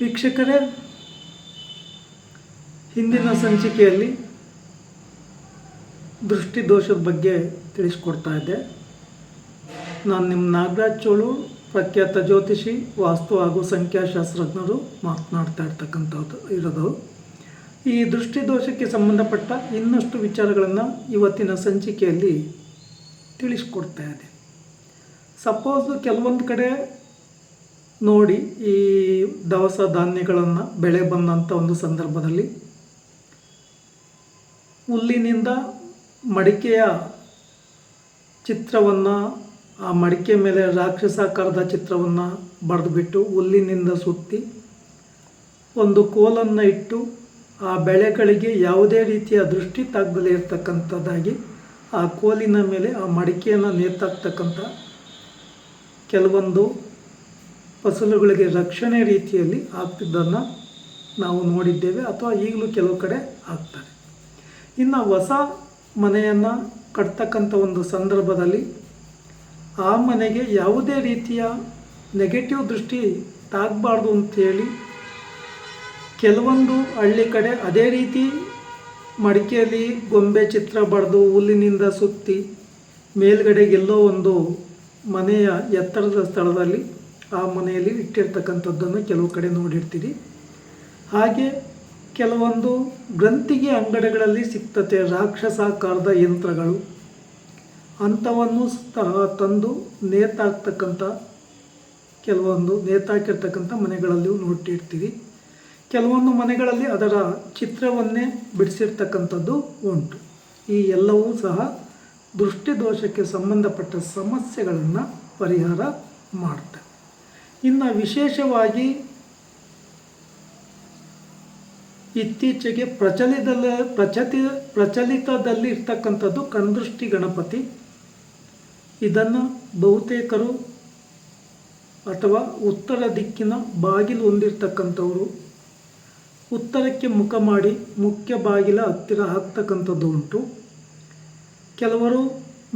ವೀಕ್ಷಕರೇ, ಹಿಂದಿನ ಸಂಚಿಕೆಯಲ್ಲಿ ದೃಷ್ಟಿದೋಷದ ಬಗ್ಗೆ ತಿಳಿಸ್ಕೊಡ್ತಾ ಇದ್ದೆ. ನಾನು ನಿಮ್ಮ ನಾಗರಾಜ್ ಚೋಳು, ಪ್ರಖ್ಯಾತ ಜ್ಯೋತಿಷಿ, ವಾಸ್ತು ಹಾಗೂ ಸಂಖ್ಯಾಶಾಸ್ತ್ರಜ್ಞರು ಮಾತನಾಡ್ತಾ ಇರ್ತಕ್ಕಂಥದ್ದು ಇರೋದು. ಈ ದೃಷ್ಟಿದೋಷಕ್ಕೆ ಸಂಬಂಧಪಟ್ಟ ಇನ್ನಷ್ಟು ವಿಚಾರಗಳನ್ನು ಇವತ್ತಿನ ಸಂಚಿಕೆಯಲ್ಲಿ ತಿಳಿಸ್ಕೊಡ್ತಾ ಇದೆ ಸಪೋಸ್ ಕೆಲವೊಂದು ಕಡೆ ನೋಡಿ ಈ ದವಸ ಧಾನ್ಯಗಳನ್ನು ಬೆಳೆ ಬಂದಂಥ ಒಂದು ಸಂದರ್ಭದಲ್ಲಿ ಹುಲ್ಲಿನಿಂದ ಮಡಿಕೆಯ ಚಿತ್ರವನ್ನು, ಆ ಮಡಿಕೆ ಮೇಲೆ ರಾಕ್ಷಸಾಕಾರದ ಚಿತ್ರವನ್ನು ಬರೆದುಬಿಟ್ಟು ಹುಲ್ಲಿನಿಂದ ಸುತ್ತಿ ಒಂದು ಕೋಲನ್ನು ಇಟ್ಟು ಆ ಬೆಳೆಗಳಿಗೆ ಯಾವುದೇ ರೀತಿಯ ದೃಷ್ಟಿ ತಾಗದಲೇ ಇರತಕ್ಕಂಥದ್ದಾಗಿ ಆ ಕೋಲಿನ ಮೇಲೆ ಆ ಮಡಿಕೆಯನ್ನು ನೇತಾಕ್ತಕ್ಕಂಥ ಕೆಲವೊಂದು ಫಸಲುಗಳಿಗೆ ರಕ್ಷಣೆ ರೀತಿಯಲ್ಲಿ ಆಗ್ತಿದ್ದನ್ನು ನಾವು ನೋಡಿದ್ದೇವೆ ಅಥವಾ ಈಗಲೂ ಕೆಲವು ಕಡೆ ಆಗ್ತಾರೆ ಇನ್ನು ಹೊಸ ಮನೆಯನ್ನು ಕಟ್ತಕ್ಕಂಥ ಒಂದು ಸಂದರ್ಭದಲ್ಲಿ ಆ ಮನೆಗೆ ಯಾವುದೇ ರೀತಿಯ ನೆಗೆಟಿವ್ ದೃಷ್ಟಿ ತಾಗಬಾರ್ದು ಅಂತೇಳಿ ಕೆಲವೊಂದು ಹಳ್ಳಿ ಕಡೆ ಅದೇ ರೀತಿ ಮಡಿಕೆಯಲ್ಲಿ ಗೊಂಬೆ ಚಿತ್ರ ಬಡ್ದು ಹುಲ್ಲಿನಿಂದ ಸುತ್ತಿ ಮೇಲ್ಗಡೆಗೆಲ್ಲೋ ಒಂದು ಮನೆಯ ಎತ್ತರದ ಸ್ಥಳದಲ್ಲಿ ಆ ಮನೆಯಲ್ಲಿ ಇಟ್ಟಿರ್ತಕ್ಕಂಥದ್ದನ್ನು ಕೆಲವು ಕಡೆ ನೋಡಿರ್ತೀರಿ. ಹಾಗೆ ಕೆಲವೊಂದು ಗ್ರಂಥಿಗೆ ಅಂಗಡಿಗಳಲ್ಲಿ ಸಿಕ್ತತೆ ರಾಕ್ಷಸಾಕಾರದ ಯಂತ್ರಗಳು. ಅಂಥವನ್ನು ಸಹ ತಂದು ನೇತಾಕ್ತಕ್ಕಂಥ ಕೆಲವೊಂದು ನೇತಾಕಿರ್ತಕ್ಕಂಥ ಮನೆಗಳಲ್ಲಿಯೂ ನೋಡ್ತಿರ್ತೀವಿ ಕೆಲವೊಂದು ಮನೆಗಳಲ್ಲಿ ಅದರ ಚಿತ್ರವನ್ನೇ ಬಿಡಿಸಿರ್ತಕ್ಕಂಥದ್ದು ಉಂಟು. ಈ ಎಲ್ಲವೂ ಸಹ ದೃಷ್ಟಿದೋಷಕ್ಕೆ ಸಂಬಂಧಪಟ್ಟ ಸಮಸ್ಯೆಗಳನ್ನು ಪರಿಹಾರ ಮಾಡ್ತವೆ ಇನ್ನು ವಿಶೇಷವಾಗಿ ಇತ್ತೀಚೆಗೆ ಪ್ರಚಲಿತದ ಪ್ರಚತಿ ಪ್ರಚಲಿತದಲ್ಲಿ ಇರ್ತಕ್ಕಂಥದ್ದು ಕಂದೃಷ್ಟಿ ಗಣಪತಿ. ಇದನ್ನು ಬಹುತೇಕರು ಅಥವಾ ಉತ್ತರ ದಿಕ್ಕಿನ ಬಾಗಿಲು ಹೊಂದಿರ್ತಕ್ಕಂಥವರು ಉತ್ತರಕ್ಕೆ ಮುಖ ಮಾಡಿ ಮುಖ್ಯ ಬಾಗಿಲ ಹತ್ತಿರ ಹಾಕ್ತಕ್ಕಂಥದ್ದು ಉಂಟು. ಕೆಲವರು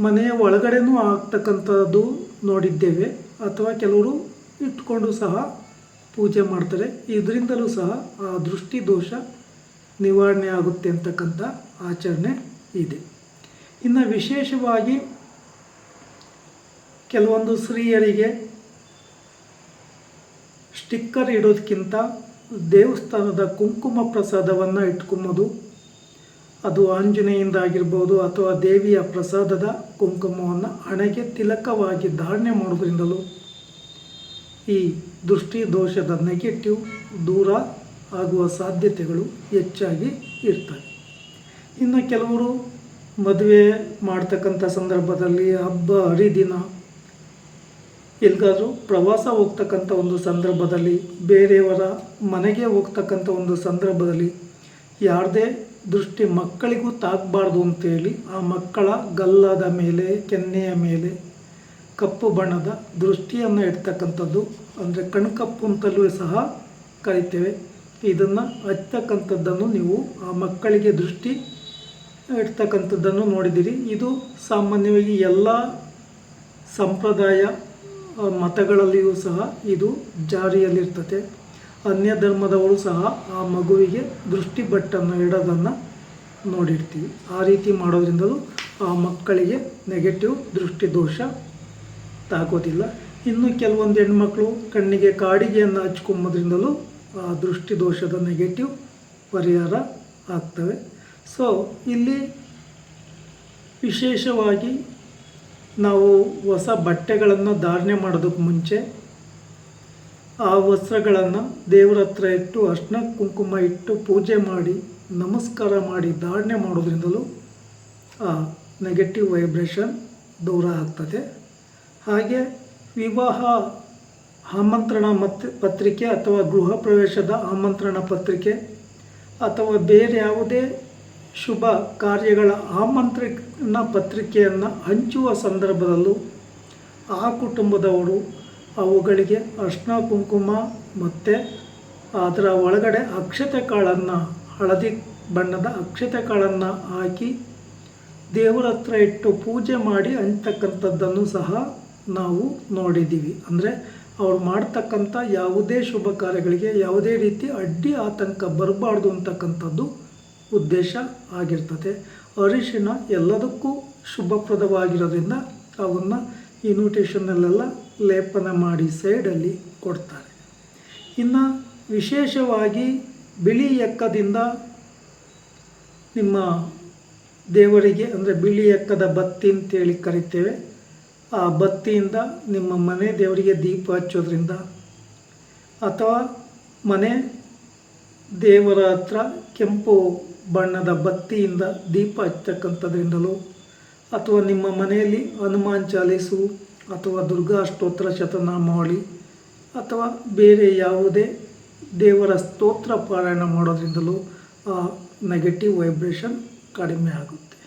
ಮನೆಯ ಒಳಗಡೆನೂ ಆಗ್ತಕ್ಕಂಥದ್ದು ನೋಡಿದ್ದೇವೆ. ಅಥವಾ ಕೆಲವರು ಇಟ್ಕೊಂಡು ಸಹ ಪೂಜೆ ಮಾಡ್ತಾರೆ. ಇದರಿಂದಲೂ ಸಹ ಆ ದೃಷ್ಟಿ ದೋಷ ನಿವಾರಣೆ ಆಗುತ್ತೆ ಅಂತಕ್ಕಂಥ ಆಚರಣೆ ಇದೆ. ಇನ್ನು ವಿಶೇಷವಾಗಿ ಕೆಲವೊಂದು ಸ್ತ್ರೀಯರಿಗೆ ಸ್ಟಿಕ್ಕರ್ ಇಡೋದಕ್ಕಿಂತ ದೇವಸ್ಥಾನದ ಕುಂಕುಮ ಪ್ರಸಾದವನ್ನು ಇಟ್ಕೊಂಬೋದು ಅದು ಆಂಜನೇಯಿಂದ ಆಗಿರ್ಬೋದು ಅಥವಾ ದೇವಿಯ ಪ್ರಸಾದದ ಕುಂಕುಮವನ್ನು ಹಣೆಗೆ ತಿಲಕವಾಗಿ ಧಾರಣೆ ಮಾಡೋದ್ರಿಂದಲೂ ಈ ದೃಷ್ಟಿ ದೋಷದ ನೆಗೆಟಿವ್ ದೂರ ಆಗುವ ಸಾಧ್ಯತೆಗಳು ಹೆಚ್ಚಾಗಿ ಇರ್ತವೆ. ಇನ್ನು ಕೆಲವರು ಮದುವೆ ಮಾಡ್ತಕ್ಕಂಥ ಸಂದರ್ಭದಲ್ಲಿ ಹಬ್ಬ, ಹರಿದಿನ ಎಲ್ಲಿಗಾದರೂ ಪ್ರವಾಸ ಹೋಗ್ತಕ್ಕಂಥ ಒಂದು ಸಂದರ್ಭದಲ್ಲಿ, ಬೇರೆಯವರ ಮನೆಗೆ ಹೋಗ್ತಕ್ಕಂಥ ಒಂದು ಸಂದರ್ಭದಲ್ಲಿ ಯಾರದೇ ದೃಷ್ಟಿ ಮಕ್ಕಳಿಗೂ ತಾಗಬಾರ್ದು ಅಂತೇಳಿ ಆ ಮಕ್ಕಳ ಗಲ್ಲದ ಮೇಲೆ, ಕೆನ್ನೆಯ ಮೇಲೆ ಕಪ್ಪು ಬಣ್ಣದ ದೃಷ್ಟಿಯನ್ನು ಇಡ್ತಕ್ಕಂಥದ್ದು, ಅಂದರೆ ಕಣ್ಕಪ್ಪು ಅಂತಲೂ ಸಹ ಕರಿತೇವೆ. ಇದನ್ನು ಹಚ್ತಕ್ಕಂಥದ್ದನ್ನು ನೀವು ಆ ಮಕ್ಕಳಿಗೆ ದೃಷ್ಟಿ ಇಡ್ತಕ್ಕಂಥದ್ದನ್ನು ನೋಡಿದ್ದೀರಿ ಇದು ಸಾಮಾನ್ಯವಾಗಿ ಎಲ್ಲ ಸಂಪ್ರದಾಯ ಮತಗಳಲ್ಲಿಯೂ ಸಹ ಇದು ಜಾರಿಯಲ್ಲಿರ್ತದೆ. ಅನ್ಯ ಧರ್ಮದವರು ಸಹ ಆ ಮಗುವಿಗೆ ದೃಷ್ಟಿ ಬಟ್ಟನ್ನು ಇಡೋದನ್ನು ನೋಡಿರ್ತೀವಿ. ಆ ರೀತಿ ಮಾಡೋದ್ರಿಂದಲೂ ಆ ಮಕ್ಕಳಿಗೆ ನೆಗೆಟಿವ್ ದೃಷ್ಟಿ ದೋಷ ತಾಗೋದಿಲ್ಲ ಇನ್ನು ಕೆಲವೊಂದು ಹೆಣ್ಮಕ್ಳು ಕಣ್ಣಿಗೆ ಕಾಡಿಗೆಯನ್ನು ಹಚ್ಕೊಂಬೋದ್ರಿಂದಲೂ ಆ ದೃಷ್ಟಿ ದೋಷದ ನೆಗೆಟಿವ್ ಪರಿಹಾರ ಆಗ್ತವೆ. ಸೊ ಇಲ್ಲಿ ವಿಶೇಷವಾಗಿ ನಾವು ಹೊಸ ಬಟ್ಟೆಗಳನ್ನು ಧಾರಣೆ ಮಾಡೋದಕ್ಕೆ ಮುಂಚೆ ಆ ವಸ್ತ್ರಗಳನ್ನು ದೇವರ ಹತ್ರ ಇಟ್ಟು ಅರ್ಶನ ಕುಂಕುಮ ಇಟ್ಟು ಪೂಜೆ ಮಾಡಿ, ನಮಸ್ಕಾರ ಮಾಡಿ ಧಾರಣೆ ಮಾಡೋದ್ರಿಂದಲೂ ಆ ನೆಗೆಟಿವ್ ವೈಬ್ರೇಷನ್ ದೂರ ಆಗ್ತದೆ. ಹಾಗೆ ವಿವಾಹ ಆಮಂತ್ರಣ ಮತ್, ಪತ್ರಿಕೆ ಅಥವಾ ಗೃಹ ಪ್ರವೇಶದ ಆಮಂತ್ರಣ ಪತ್ರಿಕೆ ಅಥವಾ ಬೇರೆ ಯಾವುದೇ ಶುಭ ಕಾರ್ಯಗಳ ಆಮಂತ್ರಣ ಪತ್ರಿಕೆಯನ್ನು ಹಂಚುವ ಸಂದರ್ಭದಲ್ಲೂ ಆ ಕುಟುಂಬದವರು ಅವುಗಳಿಗೆ ಅರ್ಶಿನ, ಕುಂಕುಮ ಮತ್ತು ಅದರ ಒಳಗಡೆ ಅಕ್ಷತೆ ಕಾಳನ್ನು, ಹಳದಿ ಬಣ್ಣದ ಅಕ್ಷತೆ ಕಾಳನ್ನು ಹಾಕಿ ದೇವರ ಹತ್ರ ಇಟ್ಟು ಪೂಜೆ ಮಾಡಿ ಅಂತಕ್ಕಂಥದ್ದನ್ನು ಸಹ ನಾವು ನೋಡಿದ್ದೀವಿ. ಅಂದರೆ ಅವ್ರು ಮಾಡ್ತಕ್ಕಂಥ ಯಾವುದೇ ಶುಭ ಕಾರ್ಯಗಳಿಗೆ ಯಾವುದೇ ರೀತಿ ಅಡ್ಡಿ ಆತಂಕ ಬರಬಾರ್ದು ಅಂತಕ್ಕಂಥದ್ದು ಉದ್ದೇಶ ಆಗಿರ್ತದೆ. ಅರಿಶಿನ ಎಲ್ಲದಕ್ಕೂ ಶುಭಪ್ರದವಾಗಿರೋದ್ರಿಂದ ಅವನ್ನು ಇನ್ವಿಟೇಷನ್ನಲ್ಲೆಲ್ಲ ಲೇಪನ ಮಾಡಿ ಸೈಡಲ್ಲಿ ಕೊಡ್ತಾರೆ. ಇನ್ನು ವಿಶೇಷವಾಗಿ ಬಿಳಿ ಎಕ್ಕದಿಂದ ನಿಮ್ಮ ದೇವರಿಗೆ, ಅಂದರೆ ಬಿಳಿ ಎಕ್ಕದ ಬತ್ತಿ ಅಂತೇಳಿ ಕರಿತೇವೆ. ಆ ಬತ್ತಿಯಿಂದ ನಿಮ್ಮ ಮನೆ ದೇವರಿಗೆ ದೀಪ ಹಚ್ಚೋದ್ರಿಂದ ಅಥವಾ ಮನೆ ದೇವರ ಹತ್ರ ಕೆಂಪು ಬಣ್ಣದ ಬತ್ತಿಯಿಂದ ದೀಪ ಹಚ್ಚತಕ್ಕಂಥದ್ರಿಂದಲೂ ಅಥವಾ ನಿಮ್ಮ ಮನೆಯಲ್ಲಿ ಹನುಮಾನ್ ಚಾಲೀಸು ಅಥವಾ ದುರ್ಗಾ ಸ್ತೋತ್ರ ಶತನಾಮಾವಳಿ ಅಥವಾ ಬೇರೆ ಯಾವುದೇ ದೇವರ ಸ್ತೋತ್ರ ಪಾರಾಯಣ ಮಾಡೋದ್ರಿಂದಲೂ ಆ ನೆಗೆಟಿವ್ ವೈಬ್ರೇಷನ್ ಕಡಿಮೆ ಆಗುತ್ತೆ.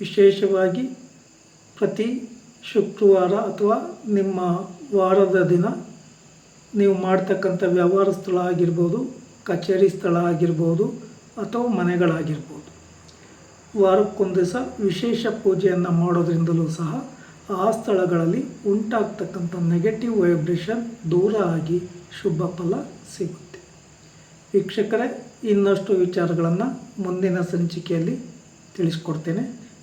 ವಿಶೇಷವಾಗಿ ಪ್ರತಿ ಶುಕ್ರವಾರ ಅಥವಾ ನಿಮ್ಮ ವಾರದ ದಿನ ನೀವು ಮಾಡ್ತಕ್ಕಂಥ ವ್ಯವಹಾರ ಸ್ಥಳ ಆಗಿರ್ಬೋದು, ಕಚೇರಿ ಸ್ಥಳ ಆಗಿರ್ಬೋದು ಅಥವಾ ಮನೆಗಳಾಗಿರ್ಬೋದು. ವಾರಕ್ಕೊಂದು ದಿವಸ ವಿಶೇಷ ಪೂಜೆಯನ್ನು ಮಾಡೋದ್ರಿಂದಲೂ ಸಹ ಆ ಸ್ಥಳಗಳಲ್ಲಿ ಉಂಟಾಗ್ತಕ್ಕಂಥ ನೆಗೆಟಿವ್ ವೈಬ್ರೇಷನ್ ದೂರ ಆಗಿ ಶುಭ ಫಲ ಸಿಗುತ್ತೆ. ವೀಕ್ಷಕರೇ, ಇನ್ನಷ್ಟು ವಿಚಾರಗಳನ್ನು ಮುಂದಿನ ಸಂಚಿಕೆಯಲ್ಲಿ ತಿಳಿಸ್ಕೊಡ್ತೇನೆ.